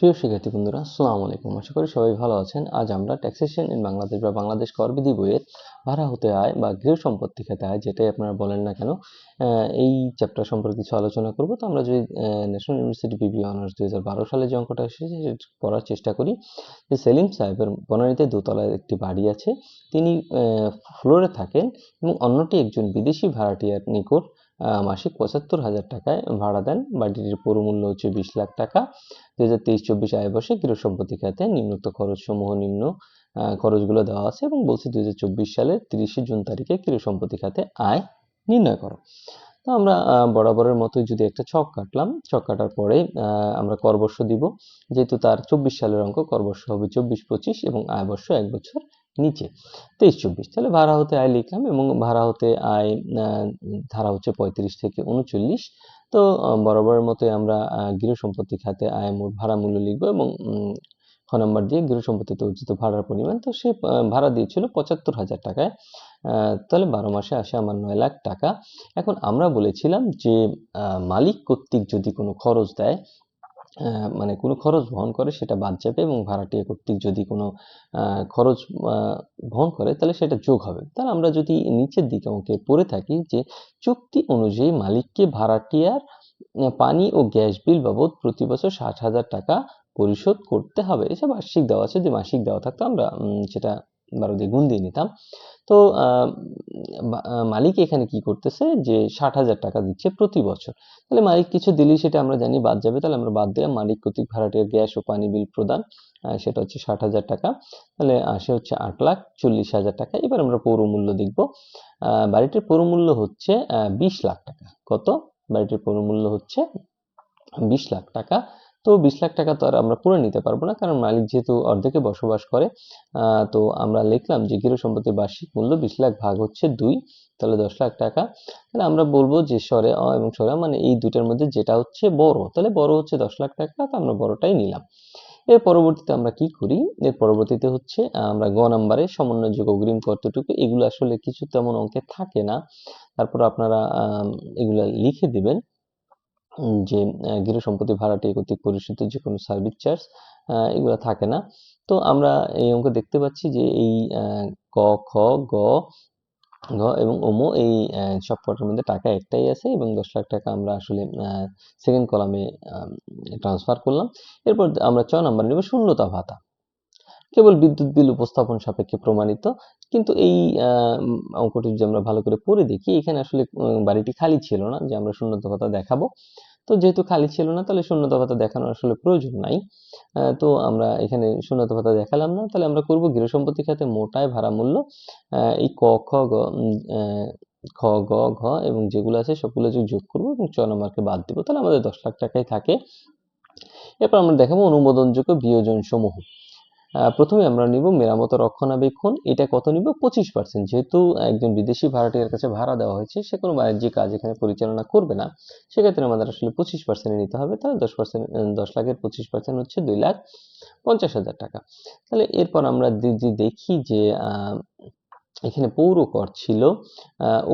প্রিয় শিক্ষার্থী বন্ধুরা, আসসালামু আলাইকুম। আশা করি সবাই ভালো আছেন। আজ আমরা ট্যাক্সেশন ইন বাংলাদেশ বা বাংলাদেশ করবিধি বইয়ের ভাড়া হতে আয় বা গৃহ সম্পত্তি খেতে আয়, যেটাই আপনারা বলেন না কেন এই চ্যাপ্টার সম্পর্কে কিছু আলোচনা করব। তো আমরা যদি ন্যাশনাল ইউনিভার্সিটি বিবি অনার্স দুই হাজার বারো সালে যে অঙ্কটা এসেছে করার চেষ্টা করি। যে সেলিম সাহেবের বনানীতে দোতলায় একটি বাড়ি আছে। তিনি ফ্লোরে থাকেন এবং অন্যটি একজন বিদেশি ভাড়াটিয়ার নিকট মাসিক পঁচাত্তর হাজার টাকায় ভাড়া দেন। বাড়িটির পুরো মূল্য হচ্ছে বিশ লাখ টাকা। দু হাজার তেইশ চব্বিশ আয় বর্ষে গৃহ সম্পত্তি খাতে নিম্নোক্ত খরচ সমূহ নিম্ন খরচগুলো দেওয়া আছে এবং বলছে দু হাজার চব্বিশ সালের তিরিশে জুন তারিখে গৃহ সম্পত্তি খাতে আয় নির্ণয় করো। তো আমরা বরাবরের মতোই যদি একটা ছক কাটলাম, ছক কাটার পরে আমরা করবর্ষ দিব। যেহেতু তার চব্বিশ সালের অঙ্ক, করবর্ষ হবে চব্বিশ পঁচিশ এবং আয় বর্ষ এক বছর নিচে। তেইশ চব্বিশ। তাহলে ভাড়া হতে আয় লিখলাম এবং ভাড়া হতে আয় ধারা হচ্ছে পঁয়ত্রিশ থেকে উনচল্লিশ। তো বরাবরের মতোই আমরা গৃহ সম্পত্তি খাতে আয় মোট ভাড়া মূল্য লিখব এবং খ নম্বর দিয়ে গৃহ সম্পত্তিতে অর্জিত ভাড়ার পরিমাণ। তো সে ভাড়া দিয়েছিল পঁচাত্তর হাজার টাকায়। তাহলে বারো মাসে আসে আমার নয় লাখ টাকা। এখন আমরা বলেছিলাম যে মালিক কর্তৃক যদি কোনো খরচ দেয় মানে কোনো খরচ বহন করে সেটা বাদ যাবে এবং ভাড়াটিয়া কর্তৃক যদি কোনো খরচ বহন করে তাহলে সেটা যোগ হবে। তাহলে আমরা যদি নিচের দিকে অঙ্কে পড়ে থাকি যে চুক্তি অনুযায়ী মালিককে ভাড়াটিয়ার আহ, পানি ও গ্যাস বিল বাবদ প্রতি বছর ষাট হাজার টাকা পরিশোধ করতে হবে। এসব বার্ষিক দেওয়া আছে যদি মাসিক দেওয়া থাকতো আমরা সেটা বারো দিয়ে গুণ দিয়ে নিতাম। তো মালিক এখানে কি করতেছে যে, ষাট হাজার টাকা দিচ্ছে প্রতি বছর। তাহলে মালিক কিছু দিলেই সেটা আমরা জানি বাদ যাবে, তাহলে আমরা বাদ দিলাম মালিক কর্তৃক ভাড়াটিয়ার গ্যাস ও পানি বিল প্রদান সেটা হচ্ছে ষাট হাজার টাকা। তাহলে আসে হচ্ছে আট লাখ চল্লিশ হাজার টাকা। এবার আমরা পৌর মূল্য দেখব বাড়িটির পৌর মূল্য হচ্ছে বিশ লাখ টাকা। কত? বাড়িটির পৌর মূল্য হচ্ছে বিশ লাখ টাকা। তো বিশ লাখ টাকা তো আর আমরা পুরো নিতে পারব না, কারণ মালিক যেহেতু অর্ধেকে বসবাস করে তো আমরা লিখলাম যে গৃহ সম্পত্তির বার্ষিক মূল্য বিশ লাখ ভাগ হচ্ছে দুই, তাহলে দশ লাখ টাকা। তাহলে আমরা বলব যে সরে অ এবং সরে মানে এই দুইটার মধ্যে যেটা হচ্ছে বড়, তাহলে বড় হচ্ছে দশ লাখ টাকা, তো আমরা বড়টাই নিলাম। এর পরবর্তীতে আমরা কি করি? এর পরবর্তীতে হচ্ছে, আমরা গ নাম্বারে সমন্বয়যোগ অগ্রিম কতটুকু, এগুলো আসলে কিছু তেমন অঙ্কে থাকে না। তারপর আপনারা এগুলা লিখে দিবেন। যে গৃহ সম্পত্তি ভাড়াটিয়া কর্তৃক পরিশোধিত যে কোনো সার্ভিস চার্জ এগুলো থাকে না। তো আমরা এই অঙ্ক দেখতে পাচ্ছি যে এই ক খ গ ঘ এবং ওমো এই আহ, সব কটার মধ্যে টাকা একটাই আছে এবং দশ লাখ টাকা আমরা আসলে সেকেন্ড কলামে ট্রান্সফার করলাম। এরপর আমরা ছ নাম্বার নেব শূন্যতা ভাতা। কেবল বিদ্যুৎ বিল উপস্থাপন সাপেক্ষে প্রমাণিত। কিন্তু এই অঙ্কটি যদি আমরা ভালো করে পড়ে দেখি, এখানে আসলে বাড়িটি খালি ছিল না, যে আমরা শূন্যতা ভাতা দেখাবো। তো যেহেতু খালি ছিল না, তাহলে শূন্যতা ভাতা দেখানোর আসলে প্রয়োজন নাই। তো আমরা এখানে শূন্যতা ভাতা দেখালাম না, তাহলে আমরা করব গৃহ সম্পত্তি খাতে মোটায় ভাড়া মূল্য। এই ক, খ, গ খ, গ, ঘ এবং যেগুলো আছে সবগুলো যোগ করব এবং চ নম্বরকে বাদ দিব, তাহলে আমাদের দশ লাখ টাকাই থাকে। এরপর আমরা দেখাবো অনুমোদনযোগ্য বিয়োজন সমূহ প্রথমে আমরা নিব মেরামত রক্ষণাবেক্ষণ। এটা কত নিব? পঁচিশ পার্সেন্ট যেহেতু একজন বিদেশি ভাড়াটিয়ার কাছে ভাড়া দেওয়া হয়েছে, সে কোনো বাণিজ্যিক কাজ এখানে পরিচালনা করবে না। সেক্ষেত্রে আমাদের আসলে পঁচিশ পার্সেন্টে নিতে হবে। তাহলে দশ পার্সেন্ট দশ লাখের পঁচিশ পার্সেন্ট হচ্ছে দুই লাখ পঞ্চাশ হাজার টাকা। তাহলে এরপর আমরা যদি দেখি যে এখানে পৌর কর ছিল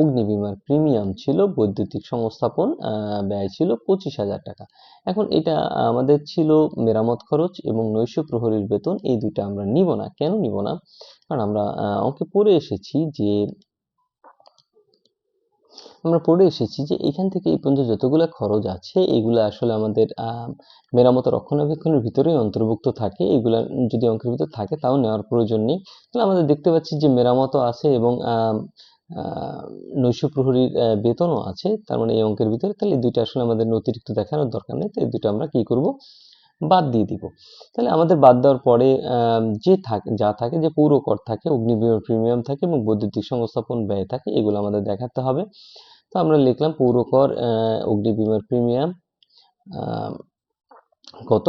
অগ্নি বিমার প্রিমিয়াম ছিল, বৈদ্যুতিক সংস্থাপন ব্যয় ছিল পঁচিশ হাজার টাকা। এখন এটা আমাদের ছিল মেরামত খরচ এবং নৈশ প্রহরীর বেতন, এই দুইটা আমরা নিব না। কেন নিব না? কারণ আমরা অঙ্কে পড়ে এসেছি যে আমরা পড়ে এসেছি যে এখান থেকে এই পর্যন্ত যতগুলো খরচ আছে, এগুলো আসলে আমাদের মেরামত রক্ষণাবেক্ষণের ভিতরেই অন্তর্ভুক্ত থাকে। এগুলা যদি অঙ্কের ভিতর থাকে তাও নেওয়ার প্রয়োজন নেই। তাহলে আমাদের দেখতে পাচ্ছি যে মেরামতও আছে এবং নৈশ প্রহরীর বেতনও আছে। তার মানে এই অঙ্কের ভিতরে তাহলে দুইটা আসলে আমাদের অতিরিক্ত দেখানোর দরকার নেই। তো এই দুটো আমরা কি করব? বাদ দিয়ে দিব। তাহলে আমাদের বাদ দেওয়ার পরে যে থাকে যা থাকে যে পৌর কর থাকে অগ্নিবীমা প্রিমিয়াম থাকে এবং বৈদ্যুতিক সংস্থাপন ব্যয় থাকে এগুলো আমাদের দেখাতে হবে। তো আমরা লিখলাম পৌর কর আহ, অগ্নিবীমার প্রিমিয়াম কত?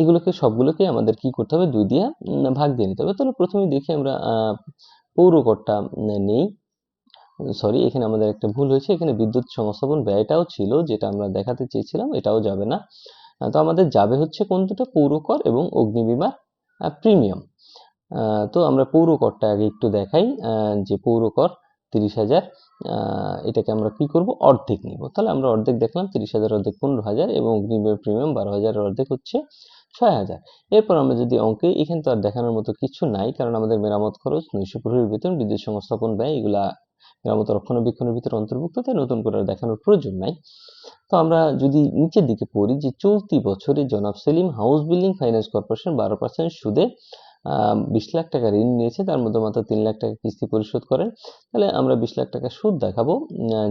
এগুলোকে সবগুলোকে আমাদের কি করতে হবে? দুই দিয়ে ভাগ দিয়ে নিতে হবে। তাহলে প্রথমে দেখি আমরা আহ, পৌর করটা নেই। সরি এখানে আমাদের একটা ভুল হয়েছে। এখানে বিদ্যুৎ সংস্থাপন ব্যয়টাও ছিল, যেটা আমরা দেখাতে চেয়েছিলাম, এটাও যাবে না। তো আমাদের যাবে হচ্ছে কোন দুটো পৌর কর এবং অগ্নিবীমার প্রিমিয়াম। তো আমরা পৌর করটা আগে একটু দেখাই। যে পৌর কর তিরিশ হাজার এটাকে আমরা কি করব? অর্ধেক নিব। তাহলে আমরা অর্ধেক দেখলাম, তিরিশ হাজার অর্ধেক পনেরো হাজার এবং অগ্নিবীর প্রিমিয়াম বারো হাজারের অর্ধেক হচ্ছে ছয় হাজার। এরপর আমরা যদি অঙ্কে, এখানে তো আর দেখানোর মতো কিছু নাই, কারণ আমাদের মেরামত খরচ, নৈশ প্রহরীর বেতন, বিদ্যুৎ সংস্থাপন ব্যয়, এগুলা মেরামত রক্ষণাবেক্ষণের ভিতরে অন্তর্ভুক্ত তাই নতুন করে দেখানোর প্রয়োজন নাই। তো আমরা যদি নিচের দিকে পড়ি যে চলতি বছরে জনাব Selim house building finance corporation বারো পার্সেন্ট সুদে বিশ লাখ টাকা ঋণ নিয়েছে, তার মধ্যে মাত্র তিন লাখ টাকা কিস্তি পরিশোধ করেন তাহলে আমরা বিশ লাখ টাকা সুদ দেখাবো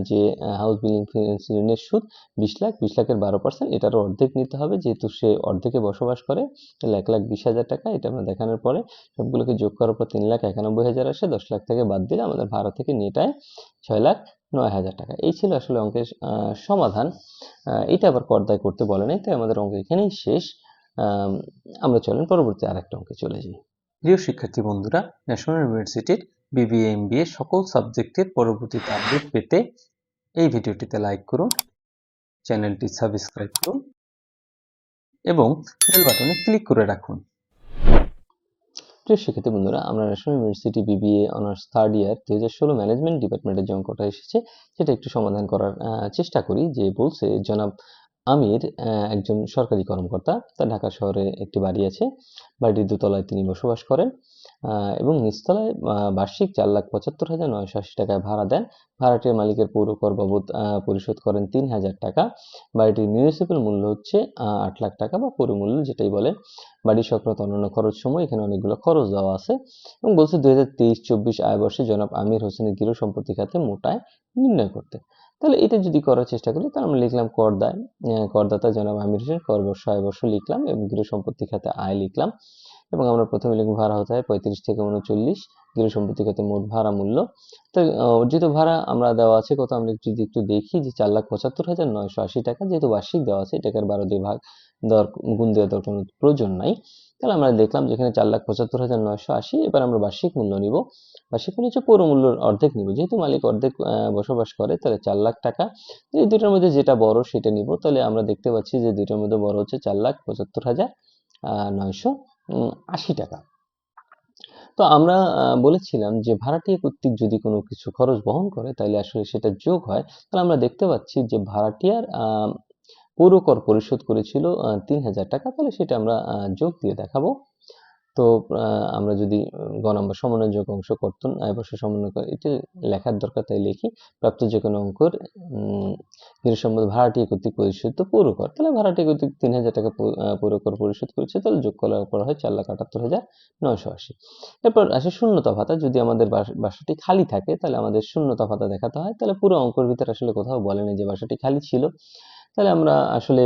যে হাউস বিল্ডিং ফাইন্যান্স ঋণের সুদ বিশ লাখ, বিশ লাখের বারো পার্সেন্ট এটারও অর্ধেক নিতে হবে, যেহেতু সে অর্ধেকে বসবাস করে, তাহলে এক লাখ বিশ হাজার টাকা, এটা আমরা দেখানোর পরে সবগুলোকে যোগ করার পর তিন লাখ একানব্বই হাজার আসে, দশ লাখ থেকে বাদ দিলে আমাদের ভাড়া থেকে নেটায় ছয় লাখ নয় হাজার টাকা। এই ছিল আসলে অঙ্কের সমাধান। এটা আবার করদায় করতে বলে নাই, তাই আমাদের অঙ্ক এখানেই শেষ। আমরা চলেন পরবর্তী আরেকটা অঙ্কে চলে যাই। প্রিয় শিক্ষার্থী বন্ধুরা ন্যাশনাল ইউনিভার্সিটির বিবিএ এমবিএ সকল সাবজেক্টের পরবর্তীতে আপডেট পেতে এই ভিডিওটিতে লাইক করুন চ্যানেলটি সাবস্ক্রাইব করুন এবং বেল বাটনে ক্লিক করে রাখুন। প্রিয় শিক্ষার্থী বন্ধুরা আমরা national university BBA honours third year দু হাজার ষোলো ম্যানেজমেন্ট ডিপার্টমেন্টের যে অঙ্কটা এসেছে সেটা একটু সমাধান করার চেষ্টা করি যে বলছে জনাব আমির একজন সরকারি কর্মকর্তা। তার ঢাকা শহরে একটি বাড়ি আছে। বাড়িটির দোতলায় তিনি বসবাস করেন এবং নিচতলায় বার্ষিক চার লাখ পঁচাত্তর হাজার নয়শো আশি টাকায় ভাড়া দেন। ভাড়াটির মালিকের পৌর কর বাবদ পরিশোধ করেন তিন হাজার টাকা। বাড়িটির মিউনিসিপ্যাল মূল্য হচ্ছে আট লাখ টাকা বা পৌর মূল্য যেটাই বলে বাড়ি সংক্রান্ত অন্যান্য খরচ সময় এখানে অনেকগুলো খরচ দেওয়া আছে। এবং বলছে দুই হাজার তেইশ চব্বিশ আয় বর্ষে জনাব আমির হোসেনের গৃহ সম্পত্তি খাতে মোটায় নির্ণয় করতে। তাহলে এটা যদি করার চেষ্টা করি, তাহলে আমরা লিখলাম করদায় করদাতা জনাব আমির হোসেন কর বর্ষ আয় বর্ষ লিখলাম এবং গৃহ সম্পত্তি খাতে আয় লিখলাম। এবং আমরা প্রথমে লিখব ভাড়া হতে হয় পঁয়ত্রিশ থেকে উনচল্লিশ, গৃহ সম্পত্তি খাতে মোট ভাড়া মূল্য। তো অর্জিত ভাড়া আমরা দেওয়া আছে কত আমরা যদি একটু দেখি যে চার লাখ পঁচাত্তর হাজার নয়শো আশি টাকা, যেহেতু বার্ষিক দেওয়া আছে, এটাকে বারো দিয়ে ভাগ দর, গুণ দেওয়া দর কোনো প্রয়োজন নাই। তাহলে আমরা দেখলাম যেখানে চার লাখ পঁচাত্তর হাজার নয়শো আশি, এবার আমরা বার্ষিক মূল্য নিব। বার্ষিক মূল্য হচ্ছে পৌর মূল্যর অর্ধেক নিব। যেহেতু মালিক অর্ধেক বসবাস করে, তাহলে চার লাখ টাকা। এই দুইটার মধ্যে যেটা বড় সেটা নিব। তাহলে আমরা দেখতে পাচ্ছি যে দুইটার মধ্যে বড় হচ্ছে চার লাখ পঁচাত্তর হাজার নয়শো আশি টাকা। তো আমরা বলেছিলাম যে ভাড়াটিয়া কর্তৃক যদি কোনো কিছু খরচ বহন করে, তাহলে আসলে সেটা যোগ হয়। তাহলে আমরা দেখতে পাচ্ছি যে ভাড়াটিয়ার পৌর কর পরিশোধ করেছিল তিন হাজার টাকা। তাহলে সেটা আমরা যোগ দিয়ে দেখাবো। তো আমরা যদি গ নম্বর সমন্বয় যোগ অংশ কর্তন আয় বর্ষ সমন্বয় করে এটা লেখার দরকার তাই লিখি প্রাপ্ত যে কোনো অঙ্কর উম, ভাড়াটি কর্তৃক পরিশোধিত পৌর কর তাহলে ভাড়াটি কর্তৃক তিন হাজার টাকা পৌর কর পরিশোধ করেছে তাহলে যোগ করার পর হয় চার লাখ আটাত্তর হাজার নয়শো আশি। এরপর আসে শূন্যতা ভাতা যদি আমাদের বাস- বাসাটি খালি থাকে তাহলে আমাদের শূন্যতা ভাতা দেখাতে হয়। তাহলে পুরো অঙ্কর ভিতরে আসলে কোথাও বলেনি যে বাসাটি খালি ছিল। তাহলে আমরা আসলে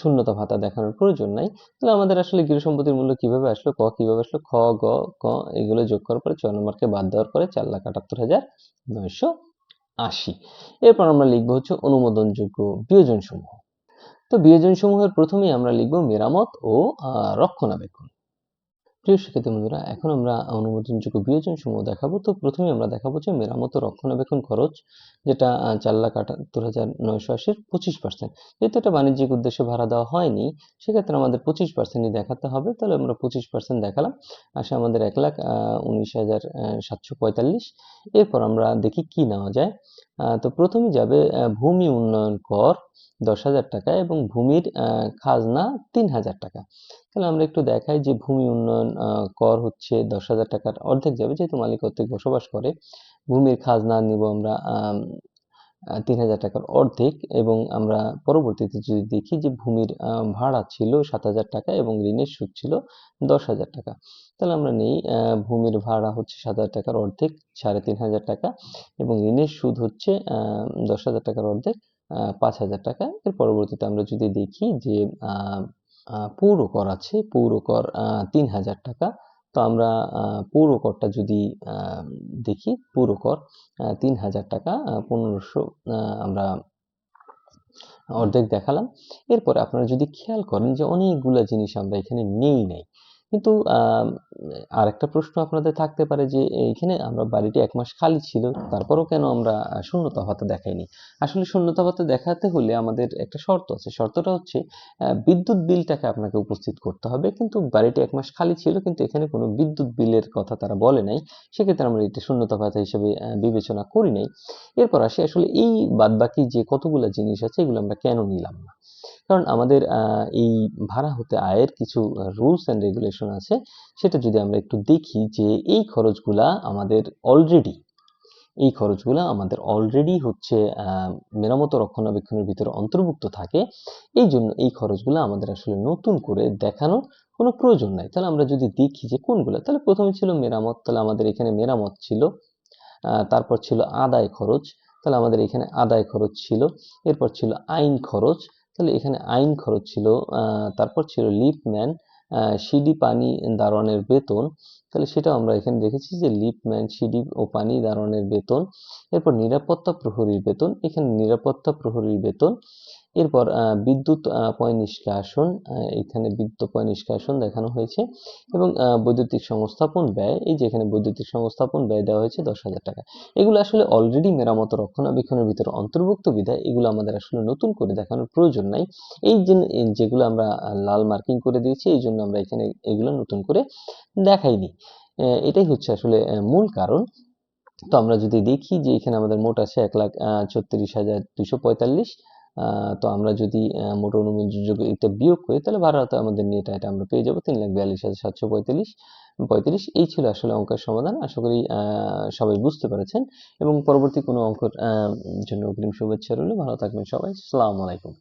শূন্যতা ভাতা দেখানোর প্রয়োজন নাই। তাহলে আমাদের আসলে গৃহ সম্পত্তির মূল্য কীভাবে আসলো? ক কীভাবে আসলো? খ, গ, ক, এগুলো যোগ করার পরে ছয় নম্বরকে বাদ দেওয়ার পরে চার লাখ আটাত্তর হাজার নয়শো আশি। এরপর আমরা লিখব হচ্ছে অনুমোদনযোগ্য বিয়োজন সমূহ তো বিয়োজন সমূহের প্রথমেই আমরা লিখব মেরামত ও রক্ষণাবেক্ষণ। প্রিয় শিক্ষার্থী বন্ধুরা, এখন আমরা অনুমোদনযোগ্য বিয়োজন সমূহ দেখাবো। তো প্রথমে আমরা দেখাবো যে মেরামত রক্ষণাবেক্ষণ খরচ, যেটা চার লাখ আটাত্তর হাজার নয়শো আশির পঁচিশ পার্সেন্ট যেহেতু এটা বাণিজ্যিক উদ্দেশ্যে ভাড়া দেওয়া হয়নি, সেক্ষেত্রে আমাদের পঁচিশ পার্সেন্টই দেখাতে হবে। তাহলে আমরা পঁচিশ পার্সেন্ট দেখালাম। আসে আমাদের এক লাখ উনিশ হাজার সাতশো পঁয়তাল্লিশ। এরপর আমরা দেখি কি নেওয়া যায়। তো প্রথমে যাবে ভূমি উন্নয়ন কর দশ হাজার টাকা এবং ভূমির খাজনা তিন হাজার টাকা। তাহলে আমরা একটু দেখাই যে ভূমি উন্নয়ন কর হচ্ছে দশ হাজার টাকার অর্ধেক যাবে, যেহেতু মালিক কর্তৃক বসবাস করে। ভূমির খাজনা নিব আমরা তিন হাজার টাকার অর্ধেক এবং আমরা পরবর্তীতে যদি দেখি যে ভূমির ভাড়া ছিল সাত হাজার টাকা এবং ঋণের সুদ ছিল দশ হাজার টাকা। তাহলে আমরা নেই ভূমির ভাড়া হচ্ছে সাত হাজার টাকার অর্ধেক, সাড়ে তিন হাজার টাকা এবং ঋণের সুদ হচ্ছে দশ হাজার টাকার অর্ধেক পাঁচ হাজার টাকা। এর পরবর্তীতে আমরা যদি দেখি যে পৌর কর আছে, পৌর কর তিন হাজার টাকা। তো আমরা পৌর করটা যদি দেখি, পৌর কর তিন হাজার টাকা পনেরোশো আমরা অর্ধেক দেখালাম। এরপরে আপনারা যদি খেয়াল করেন যে অনেকগুলো জিনিস আমরা এখানে নেই নাই। কিন্তু আহ, আরেকটা প্রশ্ন আপনাদের থাকতে পারে যে এইখানে আমরা বাড়িটি এক মাস খালি ছিল তারপরও কেন আমরা শূন্যতা ভাতা দেখাইনি? আসলে শূন্যতা ভাতা দেখাতে হলে আমাদের একটা শর্ত আছে। শর্তটা হচ্ছে বিদ্যুৎ বিলটাকে আপনাকে উপস্থিত করতে হবে। কিন্তু বাড়িটি এক মাস খালি ছিল কিন্তু এখানে কোনো বিদ্যুৎ বিলের কথা তারা বলে নাই। সেক্ষেত্রে আমরা এটা শূন্যতা ভাতা হিসেবে বিবেচনা করি নাই। এরপর আসি আসলে এই বাদবাকি যে কতগুলো জিনিস আছে এগুলো আমরা কেন নিলাম না? কারণ আমাদের এই ভাড়া হতে আয়ের কিছু রুলস অ্যান্ড রেগুলেশন আছে। সেটা যদি আমরা একটু দেখি যে এই খরচগুলা আমাদের অলরেডি এই খরচগুলো আমাদের অলরেডি হচ্ছে মেরামত রক্ষণাবেক্ষণের ভিতরে অন্তর্ভুক্ত থাকে। এই জন্য এই খরচগুলো আমাদের আসলে নতুন করে দেখানোর কোনো প্রয়োজন নাই। তাহলে আমরা যদি দেখি যে কোনগুলো, তাহলে প্রথমে ছিল মেরামত, তাহলে আমাদের এখানে মেরামত ছিল তারপর ছিল আদায় খরচ, তাহলে আমাদের এখানে আদায় খরচ ছিল, এরপর ছিল আইন খরচ তাহলে এখানে আইন খরচ ছিল তারপর ছিল লিপম্যান সিডি পানি দারোয়ানের বেতন। তাহলে সেটাও আমরা এখানে দেখেছি যে লিপম্যান সিডি ও পানি দারোয়ানের বেতন। এরপর নিরাপত্তা প্রহরীর বেতন, এখানে নিরাপত্তা প্রহরীর বেতন। এরপর বিদ্যুৎ পয় নিষ্কাশন এখানে বিদ্যুৎ পয় নিষ্কাশন দেখানো হয়েছে এবং বৈদ্যুতিক সংস্থাপন ব্যয়, এই যে এখানে বৈদ্যুতিক সংস্থাপন ব্যয় দেওয়া হয়েছে দশ হাজার টাকা। এগুলো আসলে অলরেডি মেরামত, রক্ষণাবেক্ষণের ভিতরে অন্তর্ভুক্ত বিধায় এগুলো আমাদের আসলে নতুন করে দেখানোর প্রয়োজন নাই। এই যে, যেগুলো আমরা লাল মার্কিং করে দিয়েছি, এই জন্য আমরা এখানে এগুলো নতুন করে দেখাইনি। এটাই হচ্ছে আসলে মূল কারণ। তো আমরা যদি দেখি যে এখানে আমাদের মোট আছে এক লাখ ছত্রিশ হাজার দুশো পঁয়তাল্লিশ তো আমরা যদি মোট অনুমোদন যোগ এটা বিয়োগ করি, তাহলে ভারত আমাদের নেট এটা আমরা পেয়ে যাব তিন লাখ বিয়াল্লিশ হাজার সাতশো পঁয়তাল্লিশ। পঁয়ত্রিশ এই ছিল আসলে অঙ্কের সমাধান, আশা করি সবাই বুঝতে পেরেছেন। এবং পরবর্তী কোনো অঙ্কের জন্য অগ্রিম শুভেচ্ছা রইল, ভালো থাকবেন সবাই সালামু আলাইকুম।